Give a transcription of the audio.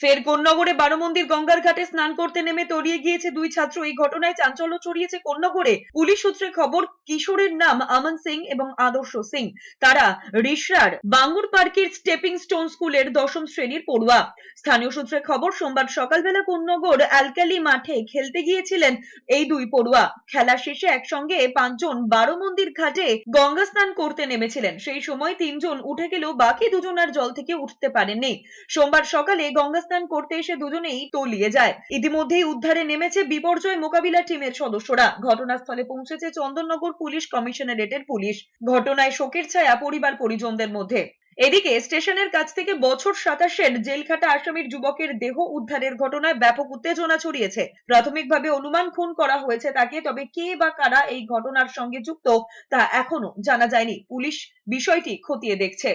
ফের কোন্নগরে বারো মন্দির গঙ্গার ঘাটে স্নান করতে নেমে তলিয়ে গিয়েছে দুই ছাত্র। এই ঘটনায় চাঞ্চল্য ছড়িয়েছে কোন্নগরে। পুলিশ সূত্রে খবর, কিশোরের নাম আমন সিং এবং আদর্শ সিং। তারা রিসরার বাঙ্গুর পার্কের স্টেপিং স্টোন স্কুলের দশম শ্রেণির পড়ুয়া। স্থানীয় সূত্রে খবর, সোমবার সকালবেলা কোন্নগর অ্যালকালি মাঠে খেলতে গিয়েছিলেন এই দুই পড়ুয়া। খেলা শেষে একসঙ্গে পাঁচজন বারো মন্দির ঘাটে গঙ্গা স্নান করতে নেমেছিলেন। সেই সময় তিনজন উঠে গেলেও বাকি দুজন আর জল থেকে উঠতে পারেননি। সোমবার সকালে গঙ্গা স্নান করতে এসে দুজনেই তলিয়ে যায়। ইতিমধ্যেই উদ্ধারে নেমেছে বিপর্যয় মোকাবিলা টিমের সদস্যরা। ঘটনাস্থলে পৌঁছেছে চন্দননগর পুলিশ কমিশনারেটের পুলিশ। ঘটনায় শোকের ছায়া পরিবার পরিজনদের মধ্যে। এদিকে স্টেশনের কাছ থেকে বছর সাতাশের জেলখাটা আসামির যুবকের দেহ উদ্ধারের ঘটনায় ব্যাপক উত্তেজনা ছড়িয়েছে। প্রাথমিকভাবে অনুমান খুন করা হয়েছে তাকে, তবে কে বা কারা এই ঘটনার সঙ্গে যুক্ত তা এখনও জানা যায়নি। পুলিশ বিষয়টি খতিয়ে দেখছে।